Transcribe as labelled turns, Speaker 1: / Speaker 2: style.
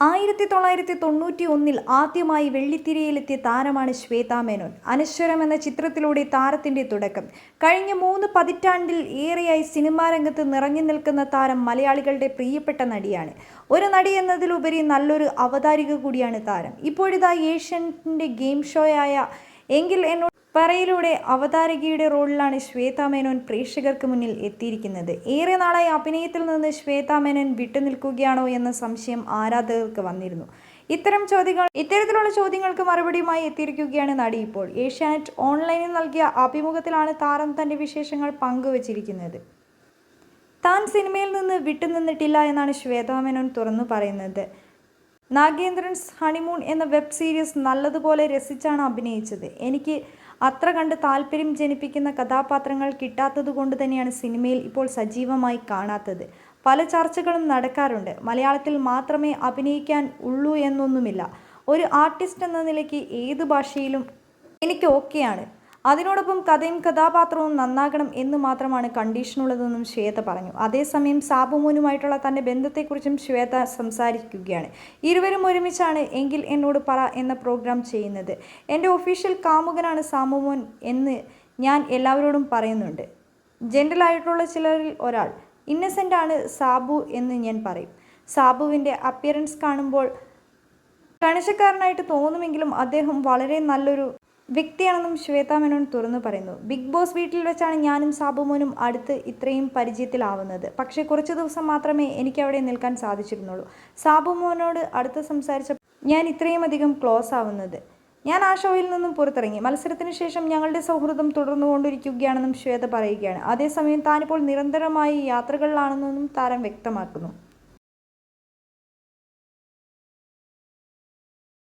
Speaker 1: ആയിരത്തി തൊള്ളായിരത്തി തൊണ്ണൂറ്റി ഒന്നിൽ ആദ്യമായി വെള്ളിത്തിരയിലെത്തിയ താരമാണ് ശ്വേത മേനോൻ. അനശ്വരം എന്ന ചിത്രത്തിലൂടെ താരത്തിന്റെ തുടക്കം. കഴിഞ്ഞ മൂന്ന് പതിറ്റാണ്ടിൽ ഏറെയായി സിനിമാ രംഗത്ത് നിറഞ്ഞു നിൽക്കുന്ന താരം മലയാളികളുടെ പ്രിയപ്പെട്ട നടിയാണ്. ഒരു നടി എന്നതിലുപരി നല്ലൊരു അവതാരിക കൂടിയാണ് താരം. ഇപ്പോഴിതാ ഏഷ്യന്റെ ഗെയിം ഷോയായ എങ്കിൽ എന്നോട് പറയിലൂടെ അവതാരകയുടെ റോളിലാണ് ശ്വേത മേനോൻ പ്രേക്ഷകർക്ക് മുന്നിൽ എത്തിയിരിക്കുന്നത്. ഏറെ നാളായി അഭിനയത്തിൽ നിന്ന് ശ്വേത മേനോൻ വിട്ടുനിൽക്കുകയാണോ എന്ന സംശയം ആരാധകർക്ക് വന്നിരുന്നു. ഇത്തരം ചോദ്യങ്ങൾ ഇത്തരത്തിലുള്ള ചോദ്യങ്ങൾക്ക് മറുപടിയുമായി എത്തിയിരിക്കുകയാണ് നടി ഇപ്പോൾ. ഏഷ്യാനെറ്റ് ഓൺലൈനിൽ നൽകിയ അഭിമുഖത്തിലാണ് താരം തന്റെ വിശേഷങ്ങൾ പങ്കുവച്ചിരിക്കുന്നത്. താൻ സിനിമയിൽ നിന്ന് വിട്ടുനിന്നിട്ടില്ല എന്നാണ് ശ്വേതാ മേനോൻ തുറന്നു പറയുന്നത്. നാഗേന്ദ്രൻസ് ഹണിമൂൺ എന്ന വെബ് സീരീസ് നല്ലതുപോലെ രസിച്ചാണ് അഭിനയിച്ചത്. എനിക്ക് അത്ര കണ്ട് താല്പര്യം ജനിപ്പിക്കുന്ന കഥാപാത്രങ്ങൾ കിട്ടാത്തതുകൊണ്ട് തന്നെയാണ് സിനിമയിൽ ഇപ്പോൾ സജീവമായി കാണാത്തത്. പല ചർച്ചകളും നടക്കാറുണ്ട്. മലയാളത്തിൽ മാത്രമേ അഭിനയിക്കാൻ ഉള്ളൂ എന്നൊന്നുമില്ല. ഒരു ആർട്ടിസ്റ്റ് എന്ന നിലയ്ക്ക് ഏത് ഭാഷയിലും എനിക്ക് ഓക്കെയാണ്. അതിനോടൊപ്പം കഥയും കഥാപാത്രവും നന്നാകണം എന്ന് മാത്രമാണ് കണ്ടീഷനുള്ളതെന്നും ശ്വേത പറഞ്ഞു. അതേസമയം സാബുമോനുമായിട്ടുള്ള തന്റെ ബന്ധത്തെക്കുറിച്ചും ശ്വേത സംസാരിക്കുകയാണ്. ഇരുവരും ഒരുമിച്ചാണ് എങ്കിൽ എന്നോട് പറ എന്ന പ്രോഗ്രാം ചെയ്യുന്നത്. എന്റെ ഒഫീഷ്യൽ കാമുകനാണ് സാബുമോൻ എന്ന് ഞാൻ എല്ലാവരോടും പറയുന്നുണ്ട്. ജനറലായിട്ടുള്ള ചിലരിൽ ഒരാൾ ഇന്നസെന്റ് ആണ് സാബു എന്ന് ഞാൻ പറയും. സാബുവിന്റെ അപ്പിയറൻസ് കാണുമ്പോൾ കണിശക്കാരനായിട്ട് തോന്നുമെങ്കിലും അദ്ദേഹം വളരെ നല്ലൊരു വ്യക്തിയാണെന്നും ശ്വേത മേനോൻ തുറന്നു പറയുന്നു. ബിഗ് ബോസ് വീട്ടിൽ വെച്ചാണ് ഞാനും സാബുമോനും അടുത്ത് ഇത്രയും പരിചയത്തിലാവുന്നത്. പക്ഷേ കുറച്ച് ദിവസം മാത്രമേ എനിക്ക് അവിടെ നിൽക്കാൻ സാധിച്ചിരുന്നുള്ളൂ. സാബുമോനോട് അടുത്ത് സംസാരിച്ച ഞാൻ ഇത്രയും അധികം ക്ലോസ് ആവുന്നത്. ഞാൻ ആ ഷോയിൽ നിന്നും പുറത്തിറങ്ങി. മത്സരത്തിന് ശേഷം ഞങ്ങളുടെ സൗഹൃദം തുടർന്നുകൊണ്ടിരിക്കുകയാണെന്നും ശ്വേത പറയുകയാണ്. അതേസമയം താനിപ്പോൾ നിരന്തരമായി യാത്രകളിലാണെന്നും താരം വ്യക്തമാക്കുന്നു.